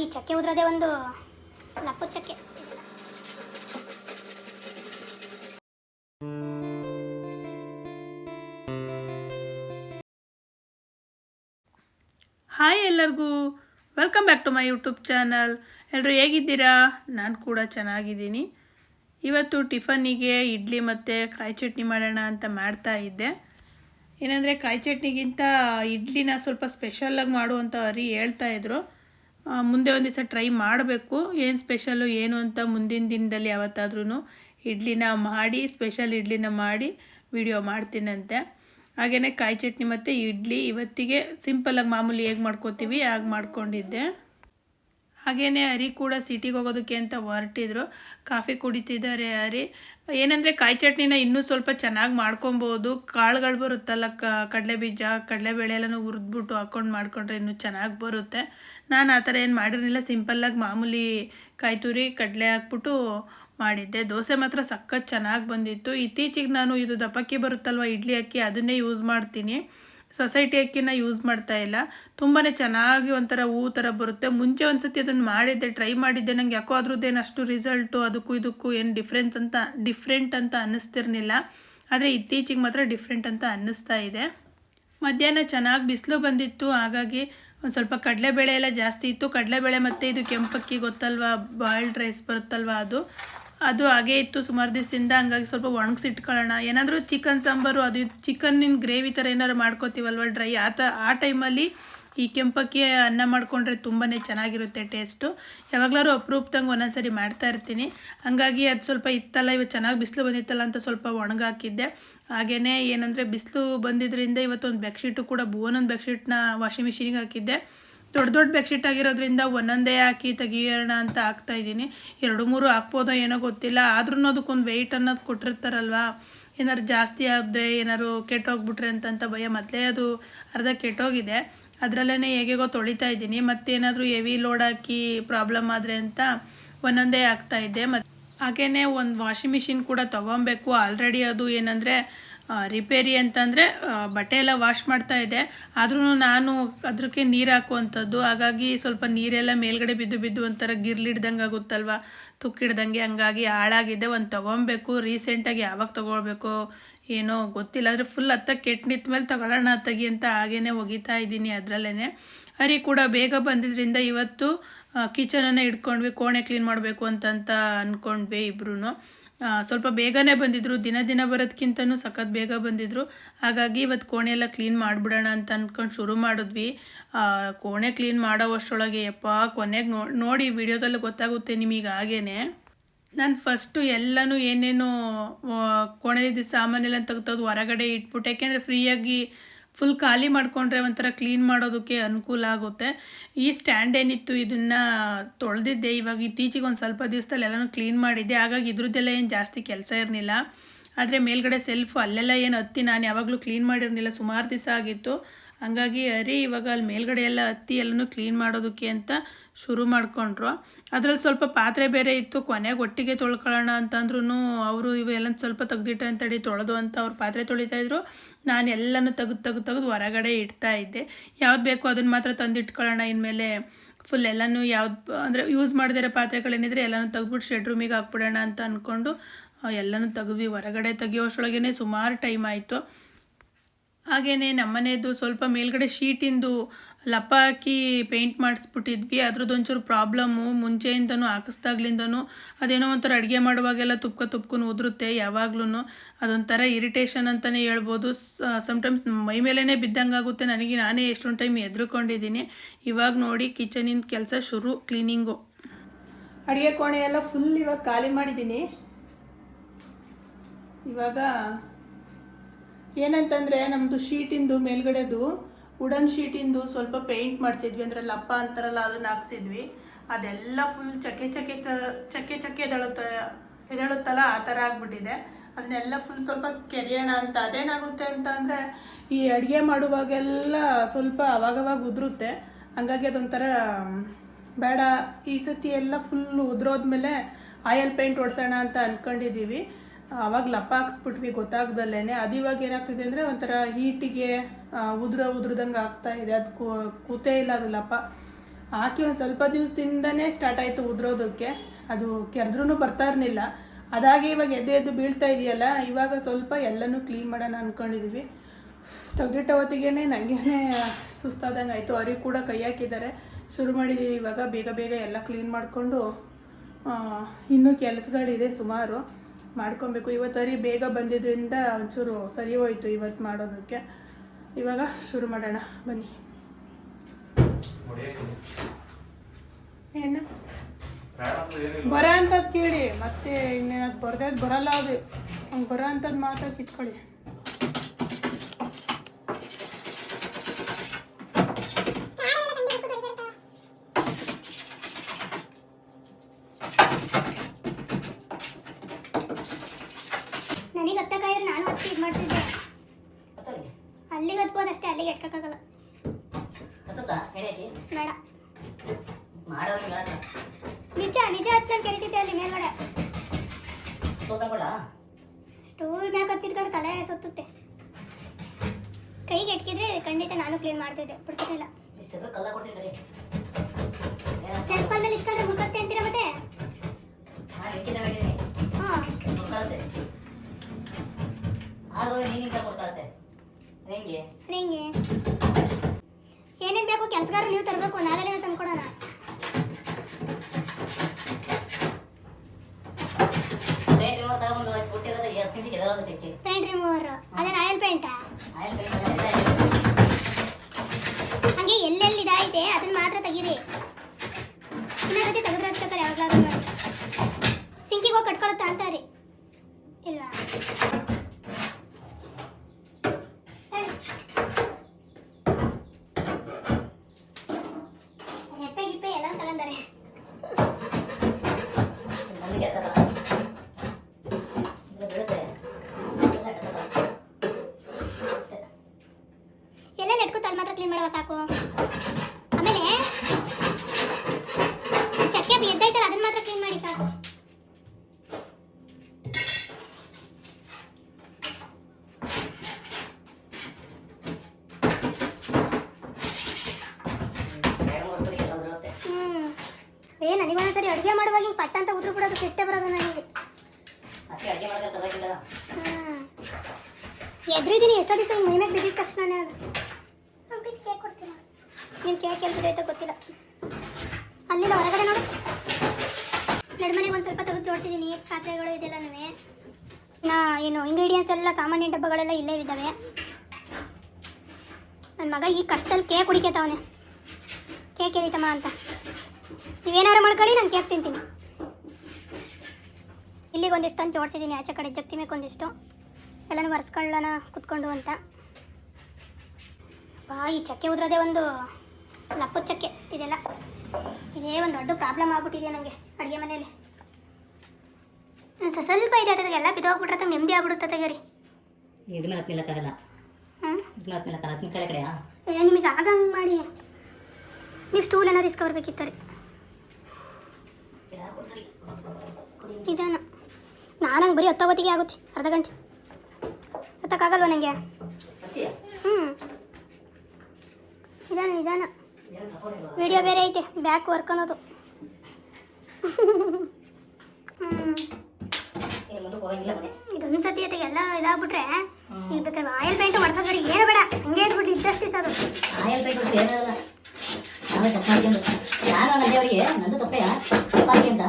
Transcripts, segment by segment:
ಈ ಚಕ್ಕೆ ಉದ್ರದೆ ಒಂದು ಲಪ್ಪು ಚಕ್ಕೆ. ಹಾಯ್ ಎಲ್ಲರಿಗೂ. Welcome back to my YouTube channel ಎಲ್ಲರೂ ಹೇಗಿದ್ದೀರಾ? ನಾನು ಕೂಡ ಚೆನ್ನಾಗಿದ್ದೀನಿ. ಇವತ್ತು ಟಿಫನ್ನಿಗೆ ಇಡ್ಲಿ ಮತ್ತು ಕಾಯಿ ಚಟ್ನಿ ಮಾಡೋಣ ಅಂತ ಮಾಡ್ತಾ ಇದ್ದೆ. ಏನಂದರೆ ಕಾಯಿ ಚಟ್ನಿಗಿಂತ ಇಡ್ಲಿನ ಸ್ವಲ್ಪ ಸ್ಪೆಷಲ್ಲಾಗಿ ಮಾಡುವಂಥ ಅರಿ ಹೇಳ್ತಾ ಇದ್ರು. ಆ, ಮುಂದೆ ಒಂದು ದಿವಸ ಟ್ರೈ ಮಾಡಬೇಕು. ಏನು ಸ್ಪೆಷಲು ಏನು ಅಂತ ಮುಂದಿನ ದಿನದಲ್ಲಿ ಯಾವತ್ತಾದ್ರೂ ಇಡ್ಲಿನ ಮಾಡಿ ಸ್ಪೆಷಲ್ ಇಡ್ಲಿನ ಮಾಡಿ ವಿಡಿಯೋ ಮಾಡ್ತೀನಂತೆ. ಹಾಗೆಯೇ ಕಾಯಿ ಚಟ್ನಿ ಮತ್ತು ಇಡ್ಲಿ ಇವತ್ತಿಗೆ ಸಿಂಪಲ್ಲಾಗಿ ಮಾಮೂಲಿ ಹೇಗೆ ಮಾಡ್ಕೋತೀವಿ, ಹಾಗೆ ಮಾಡ್ಕೊಂಡಿದ್ದೆ. ಹಾಗೆಯೇ ಹರಿ ಕೂಡ ಸಿಟಿಗೆ ಹೋಗೋದಕ್ಕೆ ಅಂತ ಹೊರಟಿದ್ರು. ಕಾಫಿ ಕುಡಿತಿದ್ದಾರೆ ಹರಿ. ಏನಂದರೆ ಕಾಯಿ ಚಟ್ನಿನ ಇನ್ನೂ ಸ್ವಲ್ಪ ಚೆನ್ನಾಗಿ ಮಾಡ್ಕೊಬೋದು. ಕಾಳುಗಳು ಬರುತ್ತಲ್ಲ ಕ, ಕಡಲೆ ಬೀಜ ಕಡಲೆಬೇಳೆ ಎಲ್ಲನೂ ಹುರಿದ್ಬಿಟ್ಟು ಹಾಕ್ಕೊಂಡು ಮಾಡ್ಕೊಂಡ್ರೆ ಇನ್ನೂ ಚೆನ್ನಾಗಿ ಬರುತ್ತೆ. ನಾನು ಆ ಥರ ಏನು ಮಾಡಿರಲಿಲ್ಲ. ಸಿಂಪಲ್ಲಾಗಿ ಮಾಮೂಲಿ ಕಾಯಿ ತುರಿ, ಕಡಲೆ ಹಾಕ್ಬಿಟ್ಟು ಮಾಡಿದ್ದೆ. ದೋಸೆ ಮಾತ್ರ ಸಖತ್ ಚೆನ್ನಾಗಿ ಬಂದಿತ್ತು. ಇತ್ತೀಚೆಗೆ ನಾನು ಇದು ದಪ್ಪಕ್ಕಿ ಬರುತ್ತಲ್ವ, ಇಡ್ಲಿ ಅಕ್ಕಿ, ಅದನ್ನೇ ಯೂಸ್ ಮಾಡ್ತೀನಿ. ಸೊಸೈಟಿ ಅಕ್ಕಿನ ಯೂಸ್ ಮಾಡ್ತಾ ಇಲ್ಲ. ತುಂಬಾ ಚೆನ್ನಾಗಿ ಒಂಥರ ಹೂ ಥರ ಬರುತ್ತೆ. ಮುಂಚೆ ಒಂದ್ಸತಿ ಅದನ್ನು ಮಾಡಿದ್ದೆ ಟ್ರೈ ಮಾಡಿದ್ದೆ. ನಂಗೆ ಯಾಕೋ ಅದ್ರದ್ದೇನು ಅಷ್ಟು ರಿಸಲ್ಟು ಅದಕ್ಕೂ ಇದಕ್ಕೂ ಏನು ಡಿಫ್ರೆನ್ಸ್ ಅಂತ ಡಿಫ್ರೆಂಟ್ ಅಂತ ಅನ್ನಿಸ್ತಿರ್ಲಿಲ್ಲ. ಆದರೆ ಇತ್ತೀಚೆಗೆ ಮಾತ್ರ ಡಿಫ್ರೆಂಟ್ ಅಂತ ಅನ್ನಿಸ್ತಾ ಇದೆ. ಮಧ್ಯಾಹ್ನ ಚೆನ್ನಾಗಿ ಬಿಸಿಲು ಬಂದಿತ್ತು. ಹಾಗಾಗಿ ಒಂದು ಸ್ವಲ್ಪ ಕಡಲೆಬೇಳೆ ಎಲ್ಲ ಜಾಸ್ತಿ ಇತ್ತು. ಕಡಲೆಬೇಳೆ ಮತ್ತು ಇದು ಕೆಂಪಕ್ಕಿ ಗೊತ್ತಲ್ವಾ? ಬಾಯ್ಲ್ಡ್ ರೈಸ್ ಬರುತ್ತಲ್ವ ಅದು? ಅದು ಹಾಗೇ ಇತ್ತು ಸುಮಾರು ದಿವಸದಿಂದ, ಹಂಗಾಗಿ ಸ್ವಲ್ಪ ಒಣಗಿಸಿಟ್ಕೊಳ್ಳೋಣ. ಏನಾದರೂ ಚಿಕನ್ ಸಾಂಬಾರು, ಅದು ಚಿಕನ್ನಿನ ಗ್ರೇವಿ ಥರ ಏನಾದ್ರು ಮಾಡ್ಕೋತೀವಲ್ವ ಡ್ರೈ? ಆ ತ, ಆ ಟೈಮಲ್ಲಿ ಈ ಕೆಂಪಕ್ಕಿ ಅನ್ನ ಮಾಡಿಕೊಂಡ್ರೆ ತುಂಬಾ ಚೆನ್ನಾಗಿರುತ್ತೆ ಟೇಸ್ಟು. ಯಾವಾಗಲಾದ್ರು ಅಪ್ರೂಪ್ದಂಗೆ ಒಂದೊಂದ್ಸರಿ ಮಾಡ್ತಾ ಇರ್ತೀನಿ. ಹಂಗಾಗಿ ಅದು ಸ್ವಲ್ಪ ಇತ್ತಲ್ಲ ಇವತ್ತು ಚೆನ್ನಾಗಿ ಬಿಸಿಲು ಬಂದಿತ್ತಲ್ಲ ಅಂತ ಸ್ವಲ್ಪ ಒಣಗಾಕಿದ್ದೆ. ಹಾಗೆಯೇ ಏನಂದರೆ ಬಿಸಿಲು ಬಂದಿದ್ದರಿಂದ ಇವತ್ತೊಂದು ಬೆಡ್ಶೀಟು ಕೂಡ ಭುವನೊಂದು ಬೆಡ್ಶೀಟ್ನ ವಾಷಿಂಗ್ ಮಿಷಿನಿಗೆ ಹಾಕಿದ್ದೆ. ದೊಡ್ಡ ದೊಡ್ಡ ಬೆಡ್ಶೀಟ್ ಆಗಿರೋದ್ರಿಂದ ಒಂದೊಂದೇ ಹಾಕಿ ತೆಗಿಯೋಣ ಅಂತ ಹಾಕ್ತಾ ಇದ್ದೀನಿ. ಎರಡು ಮೂರು ಹಾಕ್ಬೋದೋ ಏನೋ ಗೊತ್ತಿಲ್ಲ. ಆದ್ರೂ ಅದಕ್ಕೊಂದು ವೆಯ್ಟ್ ಅನ್ನೋದು ಕೊಟ್ಟಿರ್ತಾರಲ್ವ? ಏನಾದ್ರು ಜಾಸ್ತಿ ಆದರೆ ಏನಾದ್ರು ಕೆಟ್ಟೋಗ್ಬಿಟ್ರೆ ಅಂತಂತ ಭಯ. ಮೊದಲೇ ಅದು ಅರ್ಧ ಕೆಟ್ಟೋಗಿದೆ. ಅದರಲ್ಲೇ ಹೇಗೆಗೋ ತೊಳಿತಾ ಇದ್ದೀನಿ. ಮತ್ತೇನಾದರೂ ಹೆವಿ ಲೋಡ್ ಹಾಕಿ ಪ್ರಾಬ್ಲಮ್ ಆದರೆ ಅಂತ ಒಂದೊಂದೇ ಹಾಕ್ತಾ ಇದ್ದೆ. ಮತ್ತು ಹಾಗೆಯೇ ಒಂದು ವಾಷಿಂಗ್ ಮಿಷಿನ್ ಕೂಡ ತೊಗೊಬೇಕು. ಆಲ್ರೆಡಿ ಅದು ಏನಂದರೆ ರಿಪೇರಿ ಅಂತಂದರೆ ಬಟ್ಟೆ ಎಲ್ಲ ವಾಶ್ ಮಾಡ್ತಾ ಇದೆ. ಆದ್ರೂ ನಾನು ಅದಕ್ಕೆ ನೀರು ಹಾಕುವಂಥದ್ದು. ಹಾಗಾಗಿ ಸ್ವಲ್ಪ ನೀರೆಲ್ಲ ಮೇಲ್ಗಡೆ ಬಿದ್ದು ಬಿದ್ದು ಒಂಥರ ಗಿರ್ಲಿಡ್ದಂಗೆ ಆಗುತ್ತಲ್ವ? ತುಕ್ಕಿಡ್ದಂಗೆ ಹಂಗಾಗಿ ಹಾಳಾಗಿದೆ. ಒಂದು ತೊಗೊಬೇಕು ರೀಸೆಂಟಾಗಿ ಯಾವಾಗ ತೊಗೊಳ್ಬೇಕು ಏನೋ ಗೊತ್ತಿಲ್ಲ. ಅಂದರೆ ಫುಲ್ ಹತ್ತ ಕೆಟ್ಟ ನಿಂತ ಮೇಲೆ ತಗೊಳ್ಳೋಣ ತೆಗಿ ಅಂತ ಹಾಗೇ ಒಗಿತಾ ಇದ್ದೀನಿ ಅದರಲ್ಲೇ ಹರಿ ಕೂಡ ಬೇಗ ಬಂದಿದ್ದರಿಂದ ಇವತ್ತು ಕಿಚನನ್ನು ಇಟ್ಕೊಂಡ್ವಿ. ಕೋಣೆ ಕ್ಲೀನ್ ಮಾಡಬೇಕು ಅಂತಂತ ಅಂದ್ಕೊಂಡ್ವಿ ಇಬ್ರು ಸ್ವಲ್ಪ ಬೇಗನೆ ಬಂದಿದ್ರು. ದಿನ ದಿನ ಬರೋದಕ್ಕಿಂತನೂ ಸಖತ್ ಬೇಗ ಬಂದಿದ್ರು. ಹಾಗಾಗಿ ಇವತ್ತು ಕೋಣೆ ಎಲ್ಲ ಕ್ಲೀನ್ ಮಾಡಿಬಿಡೋಣ ಅಂತ ಅಂದ್ಕೊಂಡು ಶುರು ಮಾಡಿದ್ವಿ. ಕೋಣೆ ಕ್ಲೀನ್ ಮಾಡೋ ಅಷ್ಟರೊಳಗೆ ಯಪ್ಪ, ಕೊನೆಗೆ ನೋಡಿ ವಿಡಿಯೋದಲ್ಲಿ ಗೊತ್ತಾಗುತ್ತೆ ನಿಮಗೆ ಹಾಗೇ ನಾನು ಫಸ್ಟು ಎಲ್ಲನೂ ಏನೇನು ಕೋಣೆಲಿದ್ದ ಸಾಮಾನೆಲ್ಲ ತೆಗ್ದು ಹೊರಗಡೆ ಇಟ್ಬಿಟ್ಟು, ಯಾಕೆಂದರೆ ಫ್ರೀಯಾಗಿ ಫುಲ್ ಖಾಲಿ ಮಾಡಿಕೊಂಡ್ರೆ ಒಂಥರ ಕ್ಲೀನ್ ಮಾಡೋದಕ್ಕೆ ಅನುಕೂಲ ಆಗುತ್ತೆ. ಈ ಸ್ಟ್ಯಾಂಡ್ ಏನಿತ್ತು ಇದನ್ನು ತೊಳೆದಿದ್ದೆ. ಇವಾಗ ಇತ್ತೀಚೆಗೆ ಒಂದು ಸ್ವಲ್ಪ ದಿವಸದಲ್ಲಿ ಎಲ್ಲನೂ ಕ್ಲೀನ್ ಮಾಡಿದ್ದೆ. ಹಾಗಾಗಿ ಇದ್ರದ್ದೆಲ್ಲ ಏನು ಜಾಸ್ತಿ ಕೆಲಸ ಇರಲಿಲ್ಲ. ಆದರೆ ಮೇಲ್ಗಡೆ ಸೆಲ್ಫ್ ಅಲ್ಲೆಲ್ಲ ಏನು ಹತ್ತಿ ನಾನು ಯಾವಾಗಲೂ ಕ್ಲೀನ್ ಮಾಡಿರಲಿಲ್ಲ. ಸುಮಾರು ದಿವಸ ಆಗಿತ್ತು. ಹಂಗಾಗಿ ಅರಿ ಇವಾಗ ಅಲ್ಲಿ ಮೇಲ್ಗಡೆ ಎಲ್ಲ ಹತ್ತಿ ಎಲ್ಲನೂ ಕ್ಲೀನ್ ಮಾಡೋದಕ್ಕೆ ಅಂತ ಶುರು ಮಾಡಿಕೊಂಡ್ರು. ಅದರಲ್ಲಿ ಸ್ವಲ್ಪ ಪಾತ್ರೆ ಬೇರೆ ಇತ್ತು, ಕೊನೆಗೆ ಒಟ್ಟಿಗೆ ತೊಳ್ಕೊಳ್ಳೋಣ ಅಂತಂದ್ರೂ ಅವರು ಇವೆಲ್ಲ ಸ್ವಲ್ಪ ತೆಗ್ದಿಟ್ಟೆ ಅಂತೇಳಿ ತೊಳೆದು ಅಂತ ಅವ್ರು ಪಾತ್ರೆ ತೊಳಿತಾಯಿದ್ರು ನಾನು ಎಲ್ಲನೂ ತೆಗೆದು ತೆಗೆದು ತೆಗೆದು ಹೊರಗಡೆ ಇಡ್ತಾ ಇದ್ದೆ. ಯಾವ್ದು ಬೇಕೋ ಅದನ್ನು ಮಾತ್ರ ತಂದಿಟ್ಕೊಳ್ಳೋಣ ಇನ್ಮೇಲೆ ಫುಲ್ ಎಲ್ಲನೂ ಯಾವ್ದು ಅಂದರೆ ಯೂಸ್ ಮಾಡದಿರೋ ಪಾತ್ರೆಗಳೇನಿದ್ರೆ ಎಲ್ಲನೂ ತೆಗ್ದ್ಬಿಟ್ಟು ಶೆಡ್ ರೂಮಿಗೆ ಹಾಕ್ಬಿಡೋಣ ಅಂತ ಅಂದ್ಕೊಂಡು ಎಲ್ಲನೂ ತೆಗೆದ್ವಿ. ಹೊರಗಡೆ ತೆಗಿಯೋಷ್ಟರೊಳಗೇ ಸುಮಾರು ಟೈಮ್ ಆಯಿತು. ಹಾಗೆಯೇ ನಮ್ಮನೇದು ಸ್ವಲ್ಪ ಮೇಲ್ಗಡೆ ಶೀಟಿಂದು ಲಪ್ಪ ಹಾಕಿ ಪೇಂಟ್ ಮಾಡಿಸ್ಬಿಟ್ಟಿದ್ವಿ. ಅದ್ರದ್ದು ಒಂಚೂರು ಪ್ರಾಬ್ಲಮ್ಮು ಮುಂಚೆಯಿಂದನೂ ಹಾಕಿಸ್ದಾಗ್ಲಿಂದನೂ ಅದೇನೋ ಒಂಥರ ಅಡುಗೆ ಮಾಡುವಾಗೆಲ್ಲ ತುಪ್ಕ ತುಪ್ಕೊಂಡು ಉದುರುತ್ತೆ ಯಾವಾಗ್ಲೂ ಅದೊಂಥರ ಇರಿಟೇಷನ್ ಅಂತಲೇ ಹೇಳ್ಬೋದು. ಸಮ್ಟೈಮ್ಸ್ ಮೈ ಮೇಲೇ ಬಿದ್ದಂಗೆ ಆಗುತ್ತೆ ನನಗೆ ನಾನೇ ಎಷ್ಟೊಂದು ಟೈಮ್ ಎದ್ರುಕೊಂಡಿದ್ದೀನಿ. ಇವಾಗ ನೋಡಿ ಕಿಚನಿಂದ ಕೆಲಸ ಶುರು, ಕ್ಲೀನಿಂಗು. ಅಡುಗೆ ಕೋಣೆ ಎಲ್ಲ ಫುಲ್ ಇವಾಗ ಖಾಲಿ ಮಾಡಿದ್ದೀನಿ. ಇವಾಗ ಏನಂತಂದರೆ ನಮ್ಮದು ಶೀಟಿಂದು ಮೇಲ್ಗಡೆದು ವುಡನ್ ಶೀಟಿಂದು ಸ್ವಲ್ಪ ಪೇಂಟ್ ಮಾಡಿಸಿದ್ವಿ. ಅಂದರೆ ಲಪ್ಪ ಅಂತಾರಲ್ಲ, ಅದನ್ನ ಹಾಕ್ಸಿದ್ವಿ. ಅದೆಲ್ಲ ಫುಲ್ ಚಕ್ಕೆ ಚಕ್ಕೆ ತ, ಚಕ್ಕೆ ಚಕ್ಕೆ ಎದಳುತ್ತ, ಎದಳುತ್ತಲ್ಲ, ಆ ಥರ ಆಗ್ಬಿಟ್ಟಿದೆ. ಅದನ್ನೆಲ್ಲ ಫುಲ್ ಸ್ವಲ್ಪ ಕೆರೆಯೋಣ ಅಂತ ಅದೇನಾಗುತ್ತೆ ಅಂತ ಅಂದರೆ ಈ ಅಡುಗೆ ಮಾಡುವಾಗೆಲ್ಲ ಸ್ವಲ್ಪ ಅವಾಗವಾಗ ಉದುರುತ್ತೆ. ಹಂಗಾಗಿ ಅದೊಂಥರ, ಬೇಡ. ಈ ಸತಿ ಎಲ್ಲ ಫುಲ್ ಉದ್ರೋದ್ಮೇಲೆ ಆಯಲ್ ಪೇಂಟ್ ಹೊಡ್ಸೋಣ ಅಂತ ಅಂದ್ಕೊಂಡಿದ್ದೀವಿ ಅವಾಗ ಲಪ್ಪ ಹಾಕ್ಸ್ಬಿಟ್ವಿ ಗೊತ್ತಾಗ್ದಲ್ಲೇ ಅದು ಇವಾಗ ಏನಾಗ್ತಿದೆ ಅಂದರೆ ಒಂಥರ ಹೀಟಿಗೆ ಉದ್ರ ಉದ್ರದಂಗೆ ಆಗ್ತಾ ಇದೆ. ಅದು ಕೂತೇ ಇಲ್ಲ ಅದು ಲಪ್ಪ. ಹಾಕಿ ಒಂದು ಸ್ವಲ್ಪ ದಿವಸದಿಂದನೇ ಸ್ಟಾರ್ಟ್ ಆಯಿತು ಉದುರೋದಕ್ಕೆ. ಅದು ಕೆರೆದ್ರೂ ಬರ್ತಾ ಇರಲಿಲ್ಲ. ಅದಾಗೆ ಇವಾಗ ಎದ್ದು ಎದ್ದು ಬೀಳ್ತಾ ಇದೆಯಲ್ಲ, ಇವಾಗ ಸ್ವಲ್ಪ ಎಲ್ಲನೂ ಕ್ಲೀನ್ ಮಾಡೋಣ ಅಂದ್ಕೊಂಡಿದ್ದೀವಿ ತೆಗ್ದಿಟ್ಟ ಹೊತ್ತಿಗೆ ನನಗೇ ಸುಸ್ತಾದಂಗೆ ಆಯಿತು. ಅವ್ರಿಗೆ ಕೂಡ ಕೈ ಹಾಕಿದ್ದಾರೆ. ಶುರು ಮಾಡಿದ್ದೀವಿ ಇವಾಗ. ಬೇಗ ಬೇಗ ಎಲ್ಲ ಕ್ಲೀನ್ ಮಾಡಿಕೊಂಡು ಇನ್ನೂ ಕೆಲಸಗಳಿದೆ ಸುಮಾರು. ಮಾಡ್ಕೊಬೇಕು. ಇವತ್ತು ಅರಿ ಬೇಗ ಬಂದಿದ್ದರಿಂದ ಒಂಚೂರು ಸರಿ ಹೋಯಿತು ಇವತ್ತು ಮಾಡೋದಕ್ಕೆ. ಇವಾಗ ಶುರು ಮಾಡೋಣ. ಬನ್ನಿ. ಏನು? ಬರೋ ಅಂಥದ್ದು ಕೇಳಿ. ಮತ್ತೆ ಇನ್ನೇನದು ಬರ್ದೇ ಬರಲ್ಲ ಅದು. ಹಂಗೆ ಬರೋ ಅಂಥದ್ದು ಮಾತ್ರ ಕಿತ್ಕೊಳ್ಳಿ ನನಗೆ ಹತ್ತಕ್ಕಾಯ್ರೆ ನಾನು ಹತ್ತಿ ಇದು ಮಾಡ್ತಿದ್ದೆ ಅಲ್ಲಿಗೆ ಹತ್ಬೋದು ಅಷ್ಟೇ ಅಲ್ಲಿಗೆ ಎಟ್ಕೋಕ್ಕಾಗಲ್ಲ ಬೇಡ ಮಾಡೋರಿಗೆ ಹೇಳಕ್ಕ ನಿಜ ನಿಜ ಹತ್ತು ನಾನು ಕೆರಿತಿದ್ದೆ ಅಲ್ಲಿ ಮೇಲ್ಗಡೆ ಸೋತ ಕೂಡ ಸ್ಟೂಲ್ ಮ್ಯಾಗ ಹತ್ತಿದ್ಕೊಂಡು ತಲೆ ಸುತ್ತುತ್ತೆ. ಕೈಗೆ ಎಟ್ಕಿದ್ರೆ ಖಂಡಿತ ನಾನು ಕ್ಲೀನ್ ಮಾಡ್ತಿದ್ದೆ. ಬಿಡ್ತಿರ್ಲಿಲ್ಲ. ಇಷ್ಟೆಲ್ಲ ಕಲ್ಲ ಮೇಲೆ ಇಟ್ಕೊಂಡ್ರೆ ಮುಖತ್ತೆ ಅಂತೀರ ಮತ್ತೆ? ನಾನು ಇಕ್ಕಿನ ಬೇಡಿನಿ ಹಾಂ. ಕೊಟ್ಕೊಳತ್ತೆ ಆದ್ರೂ ನೀನಿಂದ ಕೊಟ್ಕೊಳತ್ತೆ ಹೆಂಗೆ ಹೆಂಗೆ ಏನೇನು ಬೇಕು ಕೆಲಸಗಾರ ನೀವು ತರಬೇಕು ನಾವೆಲ್ಲ ತಂದ್ಕೊಡೋಣ ಪೇಂಟ್ ರಿಮೋಟ್ ತಗೊಂಡು ಹಚ್ಚಿ ಕೊಟ್ಟಿರೋದು ಎದರೋದು ಚೆಕ್ಕಿ ಪೇಂಟ್ ರಿಮೂವರ್. ಅದೇನು ಆಯಿಲ್ ಪೇಂಟಾ? ಆಯಿಲ್ ಪೇಂಟ್ ಎಲ್ಲ ಇದೆ. ಹಂಗೆ ಎಲ್ಲೆಲ್ಲಿ ಇದಾಯ್ತೆ ಅದನ್ನ ಮಾತ್ರ ತೆಗೀರಿ. ಇನ್ನೊಂದು ಸತಿ ತೆಗೆದ್ರೆ ಯಾವಾಗಲಾದ್ರೂ ಸಿಂಕಿಗೆ ಹೋಗಿ ಕಟ್ಕೊಳುತ್ತಾ ಅಂತಾರೆ ಇಲ್ವಾ ಹೇಳಿ. ಹೆಪ್ಪೆ ಗಿಪ್ಪೆ ಎಲ್ಲ ತಗೊಂಡಾರೆ ನಮಗೆ ಎತ್ತಲ್ಲ ಇದು ಬೀಳುತ್ತೆ ಎಲ್ಲ ಎತ್ತಲ್ಲ ಅಷ್ಟೇ ಎಲ್ಲೆಲ್ಲಿ ಇಟ್ಕೊತ ಅಲ್ಲಿ ಮಾತ್ರ ಕ್ಲೀನ್ ಮಾಡುವ ಸಾಕು ಆಮೇಲೆ ಚಕ್ಕೆ ಎದ್ದೈತಲ್ಲ ಅದನ್ನ ಮಾತ್ರ ಕ್ಲೀನ್ ಮಾಡಿ ಸಾಕು ಎರಡು ಮೂರು ಸರಿ ಎಲ್ಲ ಬೀಳುತ್ತೆ ಹ್ಮ್ ಸರಿ ಅಡುಗೆ ಮಾಡುವಾಗ ಹಿಂಗೆ ಪಟ್ಟ ಅಂತ ಉದ್ರು ಬಿಡೋದು ಸಿಟ್ಟೆ ಬರೋದು ನನಗೆ. ಹಾಂ. ಎದ್ರಿದ್ದೀನಿ ಎಷ್ಟೋ ದಿವಸ ಹಿಂಗೆ ಮೈಮೇಲೆ ಬಿದ್ದಿದ್ದ ತಕ್ಷಣನೇ ಅದು. ಕೇಕ್ ಕೊಡ್ತೀನಿ? ನೀನು ಕೇಕ್ ಎಲ್ಲಿ ಬಿದ್ದೈತೋ ಗೊತ್ತಿಲ್ಲ. ಅಲ್ಲಿಲ್ಲ ಹೊರಗಡೆ ನೋಡು. ನಡುಮನೆಗೆ ಒಂದು ಸ್ವಲ್ಪ ತೆಗೆದು ಜೋಡಿಸಿದ್ದೀನಿ ಪಾತ್ರೆಗಳು ಇದೆಲ್ಲ ಇದೆಲ್ಲನೂ ನಾ ಏನು ಇಂಗ್ರೀಡಿಯೆಂಟ್ಸ್ ಎಲ್ಲ ಸಾಮಾನ್ಯ ಡಬ್ಬಗಳೆಲ್ಲ ಇಲ್ಲೇ ಇದ್ದಾವೆ. ನನ್ನ ಮಗ ಈ ಕಷ್ಟದಲ್ಲಿ ಕೇಕ್ ಹುಡುಕೇತವನೆ. ಕೇಕ್ ಎರಿತಮ್ಮ ಅಂತ. ನೀವೇನಾರು ಮಾಡ್ಕೊಳ್ಳಿ ನಾನು ಕೇಕ್ ತಿಂತೀನಿ. ಇಲ್ಲಿಗೆ ಒಂದಿಷ್ಟು ತಂದು ಜೋಡಿಸಿದ್ದೀನಿ ಆಚೆ ಕಡೆ ಜಗ್ತಿ ಮೇಲೆ ಒಂದಿಷ್ಟು. ಎಲ್ಲನೂ ಒರೆಸ್ಕೊಳ್ಳೋಣ ಕುತ್ಕೊಂಡು ಅಂತ. ಬಾ ಈ ಚಕ್ಕೆ ಉದ್ರದೇ ಒಂದು ಲಪ್ಪು ಚಕ್ಕೆ ಇದೆಲ್ಲ. ಇದೇ ಒಂದು ದೊಡ್ಡ ಪ್ರಾಬ್ಲಮ್ ಆಗ್ಬಿಟ್ಟಿದೆ ನನಗೆ ಅಡುಗೆ ಮನೆಯಲ್ಲಿ. ಸ- ಸ್ವಲ್ಪ ಇದೆ ಎಲ್ಲ ಬಿದ್ದೋಗ್ಬಿಟ್ರೆ ನೆಮ್ಮದಿ ಆಗ್ಬಿಡುತ್ತೆ ಇದ್ರ ಮೇಲೆ ನಿಲ್ಲಕ್ಕಾಗಲ್ಲ ಹ್ಞೂ ಕಡೆ ಕಡೆಯಾ? ಏ ನಿಮಗೆ ಆಗಂಗೆ ಮಾಡಿ. ನೀವು ಸ್ಟೂಲ್ ಏನಾರು ಇಸ್ಕೊಬರ್ಬೇಕಿತ್ತು ರೀ. ನಿಧಾನ ನಾನು ಹಂಗೆ ಬರೀ ಹತ್ತೊತ್ತಿಗೆ ಆಗುತ್ತೆ ಅರ್ಧ ಗಂಟೆ. ಹತ್ತಕ್ಕಾಗಲ್ವ ನನಗೆ ಹ್ಞೂ ನಿಧಾನ ನಿಧಾನ ವಿಡಿಯೋ ಬೇರೆ ಐತೆ ಬ್ಯಾಕ್ ವರ್ಕ್ ಅನ್ನೋದು. ಇದೊಂದು ಸತಿ ಅತ್ತಿಗೆ ಎಲ್ಲ ಇದಾಗ್ಬಿಟ್ರೆ ಈಗ ಬೇಕಾದ್ರೆ ಆಯಿಲ್ ಪೇಂಟ್ ಹೊಡ್ಸೋದ್ರಿ ಏನು ಬೇಡ ಹಂಗೆ ಇದ್ಬಿಟ್ಟು ಇದ್ದಷ್ಟು ದಿವಸ ಅದು ಆಯಿಲ್ ಪೇಂಟ್ ಏನಿಲ್ಲ ನಾವೇ ತಪ್ಪು ಮಾಡ್ಕೊಂಡು ನಾನು ನನ್ನ ಅವರಿಗೆ ನಂದು ತಪ್ಪೆಯಾ? ತಪ್ಪಾಗಿ ಅಂತ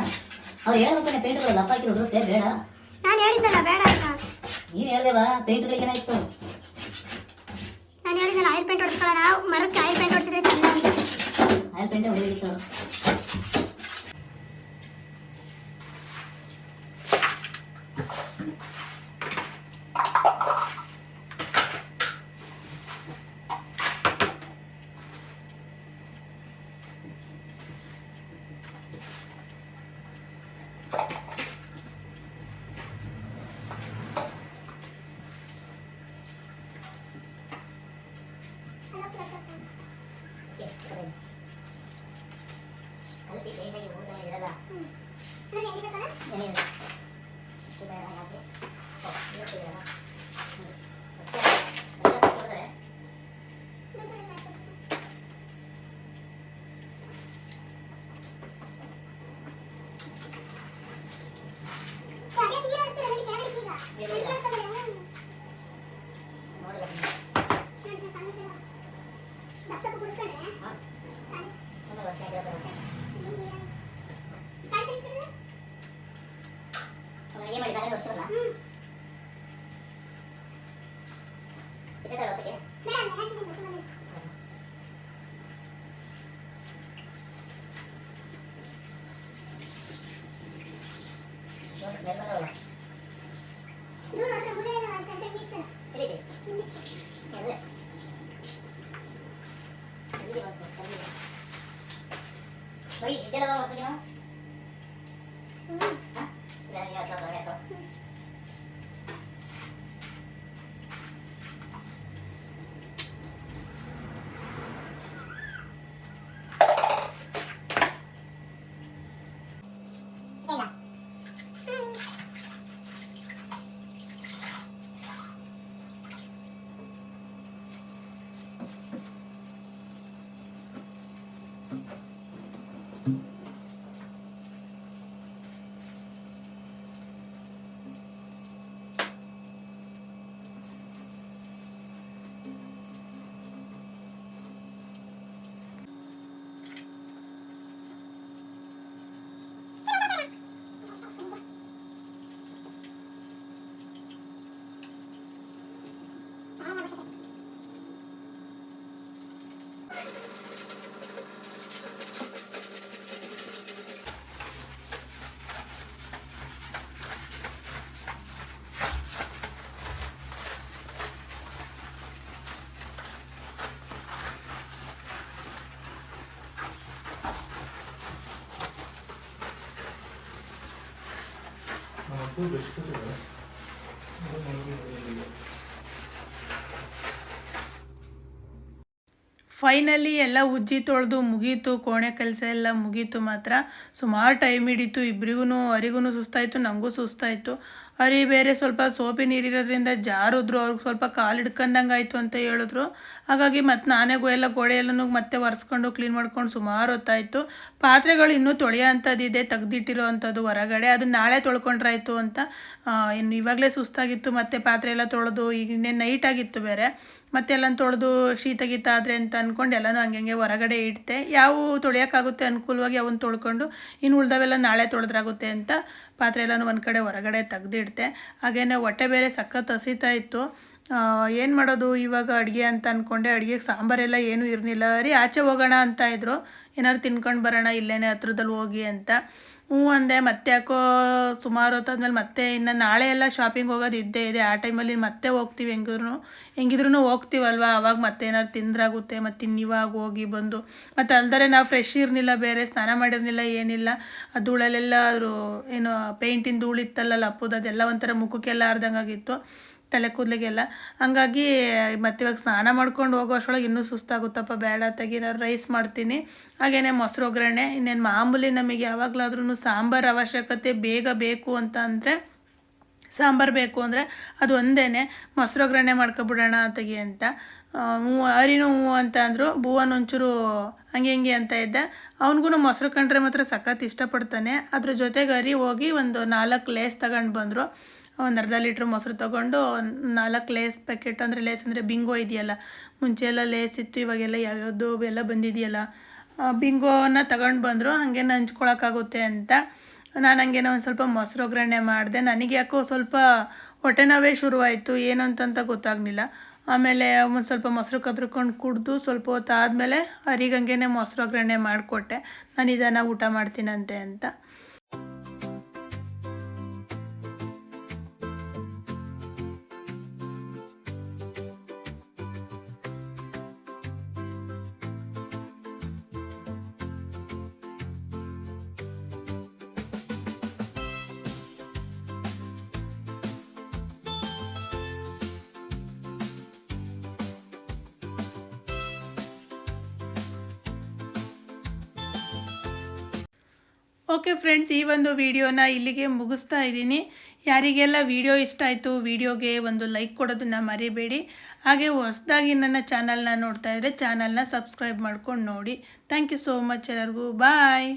ಅವ್ರು ಹೇಳ್ಬೇಕು ಪೇಂಟ್ ಲಪ್ಪ ಹಾಕಿ ಹೊಡ್ರುತ್ತೆ ಬೇಡ. ನಾನು ಹೇಳಿದ್ನಲ್ಲ ಬೇಡ ಅಂತ. ನೀನು ಹೇಳ್ದೇವ ಪೇಂಟ್ಗಳಿಗೆ ಏನಾಯ್ತು ನಾನು ಹೇಳಿದ್ನಲ್ಲ ಆಯಿಲ್ ಪೇಂಟ್ ಹೊಡ್ಸ್ಕೊಳ್ಳೋಣ. ಮರಕ್ಕೆ ಆಯಿಲ್ ಪೇಂಟ್ ಹೊಡ್ಸಿದ್ರೆ ಚೆನ್ನಾಗಿ ಆಯಿಲ್ ಪೇಂಟೇ ಹೊಡಿಬೇಕಿತ್ತು. ಬೇರೆ ಗೊತ್ತಿರಲ್ಲ 그걸 왜 시켜줘요? ಫೈನಲಿ ಎಲ್ಲ ಉಜ್ಜಿ ತೊಳೆದು ಮುಗೀತು, ಕೋಣೆ ಕೆಲಸ ಎಲ್ಲ ಮುಗೀತು ಮಾತ್ರ. ಸುಮಾರು ಟೈಮ್ ಹಿಡೀತು ಇಬ್ರಿಗೂ ಅರಿಗೂ ಸುಸ್ತಾಯಿತು ನನಗೂ ಸುಸ್ತಾಯಿತು. ಅರಿ, ಬೇರೆ ಸ್ವಲ್ಪ ಸೋಪಿ ನೀರಿರೋದ್ರಿಂದ ಜಾರಿದ್ರು, ಅವ್ರಿಗೆ ಸ್ವಲ್ಪ ಕಾಲು ಹಿಡ್ಕೊಂಡಂಗೆ ಆಯಿತು ಅಂತ ಹೇಳಿದ್ರು. ಹಾಗಾಗಿ ಮತ್ತೆ ನಾನೇ ಎಲ್ಲ ಗೋಡೆ ಮತ್ತೆ ಒರೆಸ್ಕೊಂಡು ಕ್ಲೀನ್ ಮಾಡ್ಕೊಂಡು ಸುಮಾರು ಹೊತ್ತಾಯಿತು. ಪಾತ್ರೆಗಳು ಇನ್ನೂ ತೊಳೆಯೋ ಅಂಥದ್ದಿದೆ ತೆಗ್ದಿಟ್ಟಿರೋ ಅಂಥದ್ದು ಹೊರಗಡೆ. ಅದು ನಾಳೆ ತೊಳ್ಕೊಂಡ್ರಾಯ್ತು ಅಂತ ಇನ್ನು ಇವಾಗಲೇ ಸುಸ್ತಾಗಿತ್ತು, ಮತ್ತೆ ಪಾತ್ರೆ ಎಲ್ಲ ತೊಳೆದು, ಈಗ ಇನ್ನೇನು ನೈಟ್ ಆಗಿತ್ತು ಬೇರೆ. ಮತ್ತೆಲ್ಲ ತೊಳೆದು ಶೀತ ಗೀತ ಆದರೆ ಅಂತ ಅಂದ್ಕೊಂಡು ಎಲ್ಲನೂ ಹಂಗೆ ಹೊರಗಡೆ ಇಡ್ತೆ. ಯಾವ ತೊಳೆಯೋಕ್ಕಾಗುತ್ತೆ ಅನುಕೂಲವಾಗಿ ಅವನ್ನ ತೊಳ್ಕೊಂಡು ಇನ್ನು ಉಳ್ದವೆಲ್ಲ ನಾಳೆ ತೊಳೆದ್ರಾಗುತ್ತೆ ಅಂತ ಪಾತ್ರೆ ಎಲ್ಲನೂ ಒಂದು ಕಡೆ ಹೊರಗಡೆ ತೆಗ್ದಿಡ್ತೆ. ಹಾಗೇನೆ ಹೊಟ್ಟೆ ಬೇರೆ ಸಖತ್ ಹಸಿತಾ ಇತ್ತು. ಏನು ಮಾಡೋದು ಇವಾಗ ಅಡುಗೆ ಅಂತ ಅಂದ್ಕೊಂಡೆ ಅಡುಗೆಗೆ ಸಾಂಬಾರೆಲ್ಲ ಏನೂ ಇರಲಿಲ್ಲ ರೀ ಆಚೆ ಹೋಗೋಣ ಅಂತ ಇದ್ರು. ಏನಾದ್ರು ತಿನ್ಕೊಂಡು ಬರೋಣ, ಇಲ್ಲೇನೆ ಹತ್ರದಲ್ಲಿ ಹೋಗಿ ಅಂತ. ಹ್ಞೂ ಅಂದೆ, ಮತ್ತೆ ಯಾಕೋ ಸುಮಾರು ಹೊತ್ತಾದ್ಮೇಲೆ ಮತ್ತೆ ಇನ್ನು ನಾಳೆ ಎಲ್ಲ ಶಾಪಿಂಗ್ ಹೋಗೋದು ಇದ್ದೇ ಇದೆ. ಆ ಟೈಮಲ್ಲಿ ಮತ್ತೆ ಹೋಗ್ತೀವಿ ಹೆಂಗಿದ್ರು ಹೆಂಗಿದ್ರು ಹೋಗ್ತೀವಲ್ವಾ? ಅವಾಗ ಮತ್ತೆ ಏನಾದ್ರು ತಿಂದ್ರಾಗುತ್ತೆ, ಮತ್ತು ತಿನ್ನಿವಾಗ ಹೋಗಿ ಬಂದು. ಮತ್ತು ಅಲ್ದರೆ ನಾವು ಫ್ರೆಶ್ ಇರಲಿಲ್ಲ, ಬೇರೆ ಸ್ನಾನ ಮಾಡಿರಲಿಲ್ಲ, ಏನಿಲ್ಲ. ಆ ಧೂಳಲ್ಲೆಲ್ಲ ಅದು ಏನು ಪೇಂಟಿನ ಧೂಳಿತ್ತಲ್ಲ, ಲಪ್ಪುದು ಅದೆಲ್ಲ ಒಂಥರ ಮುಖಕ್ಕೆಲ್ಲ ಆರ್ದಂಗಾಗಿತ್ತು. ತಲೆ ಕೂದಲಿಗೆಲ್ಲ. ಹಂಗಾಗಿ ಮತ್ತೆ ಇವಾಗ ಸ್ನಾನ ಮಾಡ್ಕೊಂಡು ಹೋಗೋ ಅಷ್ಟೊಳಗೆ ಇನ್ನೂ ಸುಸ್ತಾಗುತ್ತಪ್ಪ, ಬೇಡ ತೆಗಿ, ನಾನು ರೈಸ್ ಮಾಡ್ತೀನಿ. ಹಾಗೇನೆ ಮೊಸರು ಒಗ್ಗರಣೆ, ಇನ್ನೇನು ಮಾಮೂಲಿ ನಮಗೆ ಯಾವಾಗಲಾದ್ರೂ ಸಾಂಬಾರು ಅವಶ್ಯಕತೆ ಬೇಗ ಬೇಕು ಅಂತ ಅಂದರೆ, ಸಾಂಬಾರು ಬೇಕು ಅಂದರೆ ಅದು ಒಂದೇ ಮೊಸರು ಒಗ್ಗರಣೆ ಮಾಡ್ಕೊಬಿಡೋಣ ತೆಗಿ ಅಂತ. ಹೂ ಹರಿನೂ ಹ್ಞೂ ಅಂತ ಅಂದರು ಒಂಚೂರು ಹಂಗೆ ಹಿಂಗೆ ಅಂತ ಇದ್ದೆ. ಅವನಿಗೂ ಮೊಸರು ಕಂಡ್ರೆ ಮಾತ್ರ ಸಖತ್ ಇಷ್ಟಪಡ್ತಾನೆ. ಅದ್ರ ಜೊತೆಗೆ ಹರಿ ಹೋಗಿ ಒಂದು ನಾಲ್ಕು ಲೇಸ್ ತಗೊಂಡು ಬಂದರು. ಒಂದು ಅರ್ಧ ಲೀಟ್ರ್ ಮೊಸರು ತೊಗೊಂಡು ನಾಲ್ಕು ಲೇಸ್ ಪ್ಯಾಕೆಟ್ ಅಂದರೆ ಲೇಸ್ ಅಂದರೆ ಬಿಂಗೋ ಇದೆಯಲ್ಲ, ಮುಂಚೆ ಎಲ್ಲ ಲೇಸ್ ಇತ್ತು, ಇವಾಗೆಲ್ಲ ಯಾವ್ಯಾವುದು ಎಲ್ಲ ಬಂದಿದೆಯಲ್ಲ ಬಿಂಗೋನ ತಗೊಂಡು ಬಂದರು, ಹಾಗೆ ನಂಚ್ಕೊಳಕ್ಕಾಗುತ್ತೆ ಅಂತ. ನಾನು ಹಂಗೇನೋ ಒಂದು ಸ್ವಲ್ಪ ಮೊಸರು ಒಗ್ಗರಣೆ ಮಾಡಿದೆ, ನನಗೆ ಯಾಕೋ ಸ್ವಲ್ಪ ಹೊಟ್ಟೆ ನೋವೇ ಶುರುವಾಯಿತು, ಏನು ಅಂತಂತ ಗೊತ್ತಾಗಲಿಲ್ಲ. ಆಮೇಲೆ ಒಂದು ಸ್ವಲ್ಪ ಮೊಸರು ಕದ್ರಕೊಂಡು ಕುಡಿದು ಸ್ವಲ್ಪ ಹೊತ್ತು ಆದಮೇಲೆ ಹಂಗೇನೆ ಮೊಸರು ಒಗ್ಗರಣೆ ಮಾಡಿಕೊಟ್ಟೆ. ನಾನು ಇದನ್ನು ಊಟ ಮಾಡ್ತೀನಂತೆ ಅಂತ. ಓಕೆ ಫ್ರೆಂಡ್ಸ್ ಈ ಒಂದು ವಿಡಿಯೋನ ಇಲ್ಲಿಗೆ ಮುಗಿಸ್ತಾ ಇದ್ದೀನಿ. ಯಾರಿಗೆಲ್ಲ ವಿಡಿಯೋ ಇಷ್ಟ ಆಯಿತು ವಿಡಿಯೋಗೆ ಒಂದು ಲೈಕ್ ಕೊಡೋದನ್ನ ಮರಿಬೇಡಿ. ಹಾಗೆ ಹೊಸದಾಗಿ ನನ್ನ ಚಾನಲ್ನ ನೋಡ್ತಾ ಇದ್ದರೆ ಚಾನಲ್ನ ಸಬ್ಸ್ಕ್ರೈಬ್ ಮಾಡ್ಕೊಂಡು ನೋಡಿ. ಥ್ಯಾಂಕ್ ಯು ಸೋ ಮಚ್ ಎಲ್ಲರಿಗೂ. ಬಾಯ್